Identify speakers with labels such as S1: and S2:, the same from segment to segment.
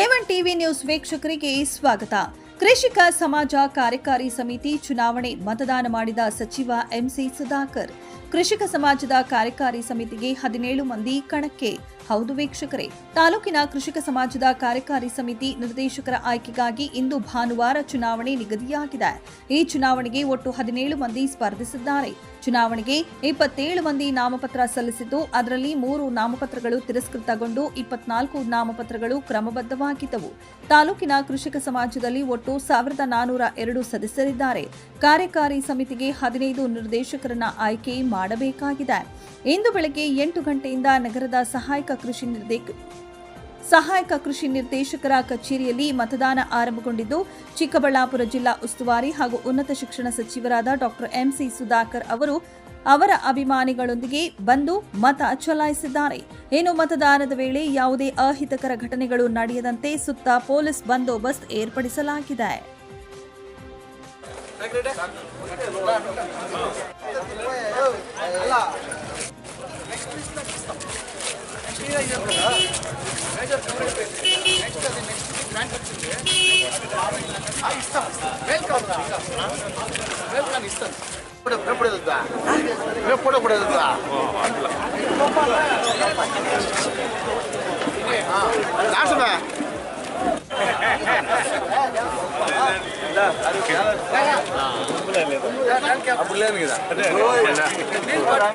S1: ಎವನ್ TV news ವೀಕ್ಷಕರಿಗೆ ಸ್ವಾಗತ. ಕೃಷಿಕ ಸಮಾಜ ಕಾರ್ಯಕಾರಿ ಸಮಿತಿ ಚುನಾವಣೆ ಮತದಾನ ಮಾಡಿದ ಸಚಿವ ಎಂಸಿ ಸುಧಾಕರ್. ಕೃಷಿಕ ಸಮಾಜದ ಕಾರ್ಯಕಾರಿ ಸಮಿತಿಗೆ ಹದಿನೇಳು ಮಂದಿ ಕಣಕ್ಕೆ ಹೌದು ವೀಕ್ಷಕರೇ. ತಾಲೂಕಿನ ಕೃಷಿಕ ಸಮಾಜದ ಕಾರ್ಯಕಾರಿ ಸಮಿತಿ ನಿರ್ದೇಶಕರ ಆಯ್ಕೆಗಾಗಿ ಇಂದು ಭಾನುವಾರ ಚುನಾವಣೆ ನಿಗದಿಯಾಗಿದೆ. ಈ ಚುನಾವಣೆಗೆ ಒಟ್ಟು ಹದಿನೇಳು ಮಂದಿ ಸ್ಪರ್ಧಿಸಿದ್ದಾರೆ. ಚುನಾವಣೆಗೆ ಇಪ್ಪತ್ತೇಳು ಮಂದಿ ನಾಮಪತ್ರ ಸಲ್ಲಿಸಿದ್ದು, ಅದರಲ್ಲಿ ಮೂರು ನಾಮಪತ್ರಗಳು ತಿರಸ್ಕೃತಗೊಂಡು, ಇಪ್ಪತ್ನಾಲ್ಕು ನಾಮಪತ್ರಗಳು ಕ್ರಮಬದ್ಧವಾಗಿದ್ದವು. ತಾಲೂಕಿನ ಕೃಷಿಕ ಸಮಾಜದಲ್ಲಿ ಒಟ್ಟು ಸಾವಿರದ ನಾನೂರ ಎರಡು ಸದಸ್ಯರಿದ್ದಾರೆ. ಕಾರ್ಯಕಾರಿ ಸಮಿತಿಗೆ ಹದಿನೈದು ನಿರ್ದೇಶಕರನ್ನ ಆಯ್ಕೆ ಮಾಡಬೇಕಾಗಿದೆ. ಇಂದು ಬೆಳಗ್ಗೆ ಎಂಟು ಗಂಟೆಯಿಂದ ನಗರದ ಸಹಾಯಕ ಕೃಷಿ ನಿರ್ದೇಶ ಸಹಾಯಕ ಕೃಷಿ ನಿರ್ದೇಶಕರ ಕಚೇರಿಯಲ್ಲಿ ಮತದಾನ ಆರಂಭಗೊಂಡಿದ್ದು, ಚಿಕ್ಕಬಳ್ಳಾಪುರ ಜಿಲ್ಲಾ ಉಸ್ತುವಾರಿ ಹಾಗೂ ಉನ್ನತ ಶಿಕ್ಷಣ ಸಚಿವರಾದ ಡಾಕ್ಟರ್ ಎಂಸಿ ಸುಧಾಕರ್ ಅವರು ಅವರ ಅಭಿಮಾನಿಗಳೊಂದಿಗೆ ಬಂದು ಮತ ಚಲಾಯಿಸಿದ್ದಾರೆ. ಇನ್ನು ಮತದಾನದ ವೇಳೆ ಯಾವುದೇ ಅಹಿತಕರ ಘಟನೆಗಳು ನಡೆಯದಂತೆ ಸುತ್ತ ಪೊಲೀಸ್ ಬಂದೋಬಸ್ತ್ ಏರ್ಪಡಿಸಲಾಗಿದೆ.
S2: கூடக்கூடாதுதா நான் சொன்னேன் அப்படிலாம் இருக்குதா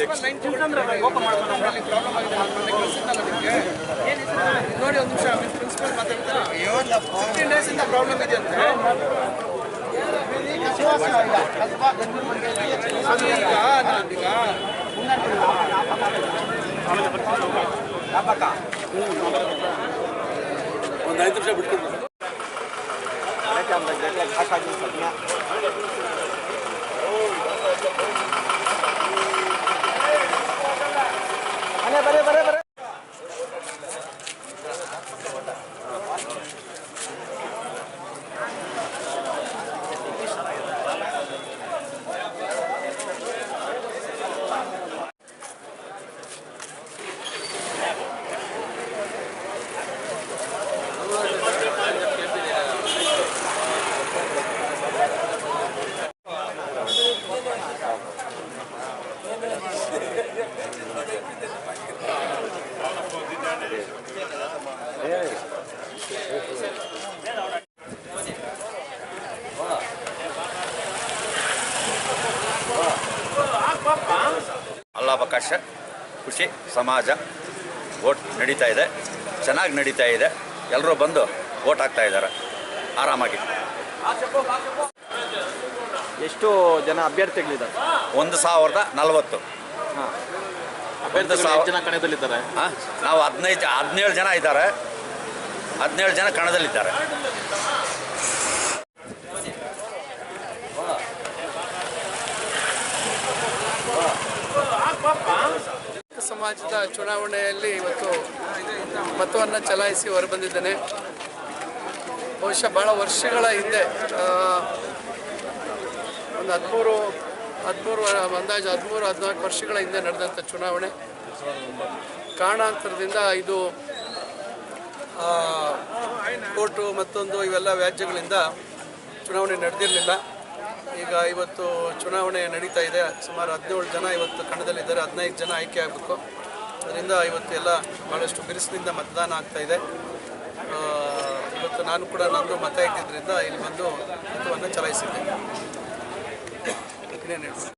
S2: ಲಾಸ್ಟ್
S3: ನೋಡಿ ಒಂದು ನಿಮಿಷ ಪ್ರಿನ್ಸಿಪಲ್ ಮಾತಾಡ್ತಾರೆ? ಫಿಫ್ಟೀನ್ ಡೇಸ್ ಇಂದ ಪ್ರಾಬ್ಲಮ್ ಇದೆ ಅಂತ. ಒಂದು ಐದು ನಿಮಿಷ ಬಿಟ್ಕೊಂಡು
S4: ಅಲ್ಲಾವಕಾಶ ಖುಷಿ ಸಮಾಜ ಓಟ್ ನಡೀತಾ ಇದೆ ಚೆನ್ನಾಗಿ ನಡೀತಾ ಇದೆ. ಎಲ್ಲರೂ ಬಂದು ಓಟ್ ಹಾಕ್ತಾ ಇದ್ದಾರೆ. ಆರಾಮಾಗಿ.
S5: ಎಷ್ಟು ಜನ ಅಭ್ಯರ್ಥಿಗಳಿದ್ದಾರೆ?
S4: ಒಂದು ಸಾವಿರದ ನಲವತ್ತು. ಒಂದು ಸಾವಿರ
S5: ಜನ ಕಣದಲ್ಲಿದ್ದಾರೆ?
S4: ಹಾಂ? ನಾವು ಹದಿನೈದು ಹದಿನೇಳು ಜನ ಇದ್ದಾರೆ. ಹದಿನೇಳು ಜನ ಕಣದಲ್ಲಿದ್ದಾರೆ.
S3: ಸಮಾಜದ ಚುನಾವಣೆಯಲ್ಲಿ ಇವತ್ತು ಮತವನ್ನು ಚಲಾಯಿಸಿ ಹೊರಬಂದಿದ್ದೇನೆ. ಬಹುಶಃ ಭಾಳ ವರ್ಷಗಳ ಹಿಂದೆ ಒಂದು ಹದಿಮೂರು ಹದಿಮೂರು, ಅಂದಾಜು ಹದಿಮೂರು, ಹದಿನಾಲ್ಕು ವರ್ಷಗಳ ಹಿಂದೆ ನಡೆದಂಥ ಚುನಾವಣೆ. ಕಾರಣಾಂತರದಿಂದ ಇದು ಕೋರ್ಟು ಮತ್ತೊಂದು ಇವೆಲ್ಲ ವ್ಯಾಜ್ಯಗಳಿಂದ ಚುನಾವಣೆ ನಡೆದಿರಲಿಲ್ಲ. ಈಗ ಇವತ್ತು ಚುನಾವಣೆ ನಡೀತಾ ಇದೆ. ಸುಮಾರು ಹದಿನೇಳು ಜನ ಇವತ್ತು ಕಣದಲ್ಲಿದ್ದಾರೆ. ಹದಿನೈದು ಜನ ಆಯ್ಕೆ ಆಗಬೇಕು. ಅದರಿಂದ ಇವತ್ತು ಎಲ್ಲ ಭಾಳಷ್ಟು ಬಿರುಸಿನಿಂದ ಮತದಾನ ಆಗ್ತಾ ಇದೆ. ಇವತ್ತು ನಾನು ಕೂಡ ನಂದು ಮತ ಇಟ್ಟಿದ್ದರಿಂದ ಇಲ್ಲಿ ಬಂದು ಮತವನ್ನು ಚಲಾಯಿಸಿದ್ದೆ. ಇನ್ನೇನು ಹೇಳಿ